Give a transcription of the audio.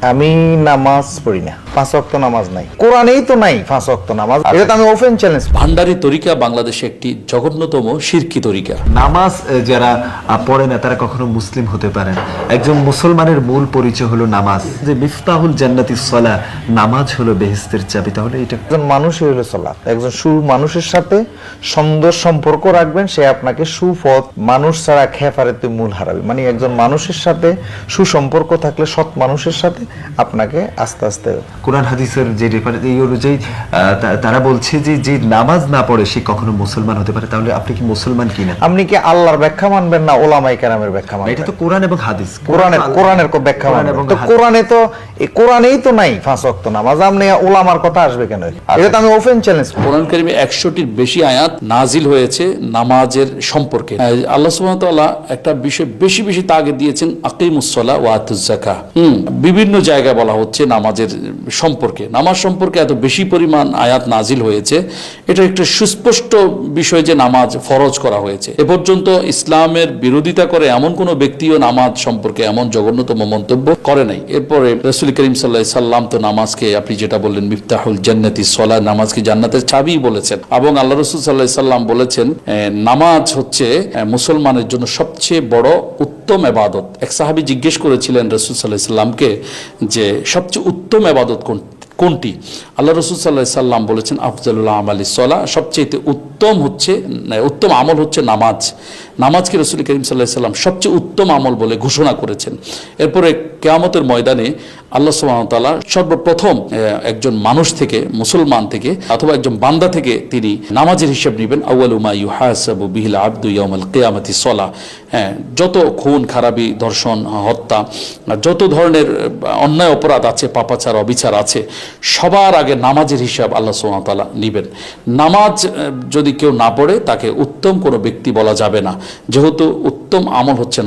আমি নামাজ পড়ি না। পাঁচ অক্ত নামাজ নাই। কোরআনেই তো নাই পাঁচ অক্ত নামাজ এটা তো আমি ওপেন চ্যালেঞ্জ ভান্ডারি তরিকা বাংলাদেশে একটি জঘন্যতম শিরকি তরিকা। নামাজ যারা পড়ে না তারা কখনো মুসলিম হতে পারে না। একজন মুসলমানের মূল পরিচয় হলো নামাজ। যে মিফতাহুল জান্নাতি সলা নামাজ হলো বেহেস্তের চাবি। তাহলে এটা একজন মানুষই হলো সলাৎ একজন সু মানুষের সাথে সুন্দর সম্পর্ক রাখবেন সে আপনাকে সুপথ মানুষ ছাড়া খেফারে তুই মূল হারাবি। মানে একজন মানুষের সাথে সুসম্পর্ক থাকলে সৎ মানুষের সাথে আপনাকে আস্তে আস্তে কোরআন হাদিসের যে রেফারেন্স এই অনুযায়ী তারা বলছে যে যে নামাজ না পড়ে সে কখনো মুসলমান হতে পারে। তাহলে আপনি কি মুসলমান কিনা? আপনি কি আল্লাহর ব্যাখ্যা মানবেন না ওলামাই কেরামের ব্যাখ্যা মানবেন? এটা তো কোরআন এবং হাদিস। কোরআনের কোরআনের কো- ব্যাখ্যা মানবেন। তো কোরআনে তো এই কোরআনেই তো নাই পাঁচ অক্ত নামাজ। আপনি ওলামার কথা আসবে কেন? এটা তো আমি ওপেন চ্যালেঞ্জ কোরআন কারিমে একশোটির বেশি আয়াত নাজিল হয়েছে নামাজের সম্পর্কে। আল্লাহ সুবহানাহু ওয়া তাআলা একটা বিষয় বেশি বেশি তাগে দিয়েছেন আকিমুস আকিমুসলা ও আতুজাকা হুম। বিভিন্ন জায়গায় বলা হচ্ছে নামাজের সম্পর্কে, নামাজ সম্পর্কে এত বেশি পরিমাণ আয়াত নাজিল হয়েছে, এটা একটা সুস্পষ্ট বিষয় যে নামাজ ফরজ করা হয়েছে। এ পর্যন্ত ইসলামের বিরোধিতা করে এমন কোনো ব্যক্তিও নামাজ সম্পর্কে এমন জঘন্যতম মন্তব্য করে নাই। এরপরে রসুল করিম সাল্লাহ সাল্লাম তো নামাজকে, আপনি যেটা বললেন, মিফতাহুল জান্নাতি সলা নামাজকে জান্নাতের চাবি বলেছেন। এবং আল্লাহ রসুল সাল্লাহ সাল্লাম বলেছেন নামাজ হচ্ছে মুসলমানের জন্য সবচেয়ে বড় উত্তম এবাদত। এক সাহাবি জিজ্ঞেস করেছিলেন রসুল সাল্লাহ সাল্লামকে যে সবচেয়ে উত্তম এবাদত কোন কোনটি? আল্লাহ রসুল সাল্লাহ সাল্লাম বলেছেন আফজালুল্লাহ আমালি সলা সবচেয়ে উত্তম হচ্ছে উত্তম আমল হচ্ছে নামাজ। নামাজকে রসুল করিম সাল্লাহ সাল্লাম সবচেয়ে উত্তম আমল বলে ঘোষণা করেছেন। এরপরে কেয়ামতের ময়দানে আল্লাহ সুবাহতাল্লাহ সর্বপ্রথম একজন মানুষ থেকে, মুসলমান থেকে, অথবা একজন বান্দা থেকে তিনি নামাজের হিসাব নেবেন। আউ্বালুমা ইউহাসাবু বিহিল আব্দু ইয়ামাল কেয়ামতি সলা। হ্যাঁ যত খুন, খারাপি, ধর্ষণ, হত্যা, যত ধরনের, অন্যায় অপরাধ আছে, পাপাচার, অবিচার আছে, সবার আগে নামাজের হিসাব আল্লাহ সুবাহতাল্লাহ নেবেন। নামাজ যদি কেউ না পড়ে, তাকে উত্তম কোনো ব্যক্তি বলা যাবে না। যেহেতু উত্তম আমল হচ্ছে না।